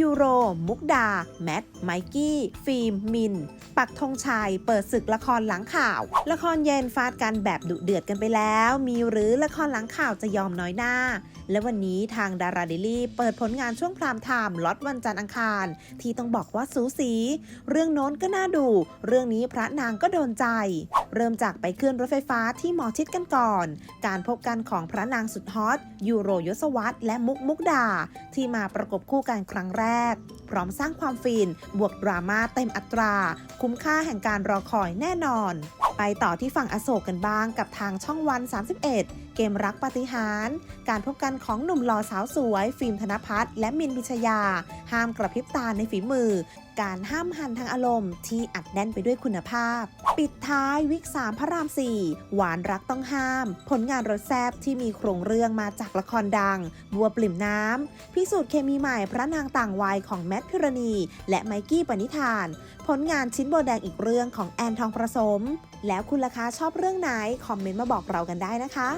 ยูโร มุกดา แมท ไมกี้ ฟิล์ม มิน ปักธงชัย เปิดศึกละครหลังข่าว ละครเย็นฟาดกันแบบดุเดือดกันไปแล้ว มีหรือละครหลังข่าวจะยอมน้อยหน้า และวันนี้ทางดาราเดลี่เปิดผลงานช่วงพรามไทม์ล็อตวันจันทร์อังคาร ที่ต้องบอกว่าสูสี เรื่องโน้นก็น่าดู เรื่องนี้พระนางก็โดนใจ เริ่มจากไปขึ้นรถไฟฟ้าที่หมอชิดกันก่อน การพบกันของพระนางสุดฮอต ยูโรยศวรรและมุกมุกดา ที่มาประกบคู่กันครั้งแรก พร้อมสร้างความฟิน บวกดราม่าเต็มอัตรา คุ้มค่าแห่งการรอคอยแน่นอนไปต่อที่ฝั่งอโศกกันบ้างกับทางช่องวัน 31 เกมรักปฏิหารการพบกันของหนุ่มหล่อสาวสวย ฟิล์มธนพัฒน์และมินพิชยา ห้ามกระพริบตาในฝีมือ การห้ามหันทางอารมณ์ที่อัดแน่นไปด้วยคุณภาพ ปิดท้ายวิกสามพระราม 4 หวานรักต้องห้าม ผลงานรถแซบที่มีโครงเรื่องมาจากละครดัง บัวปลิ่มน้ำพิสูจน์เคมีใหม่พระนางต่างวัยของแมทพิรณี และไมกี้ปณิธาน ผลงานชิ้นโบแดงอีกเรื่องของแอนทองประสมแล้วคุณล่ะคะชอบเรื่องไหน คอมเมนต์มาบอกเรากันได้นะคะ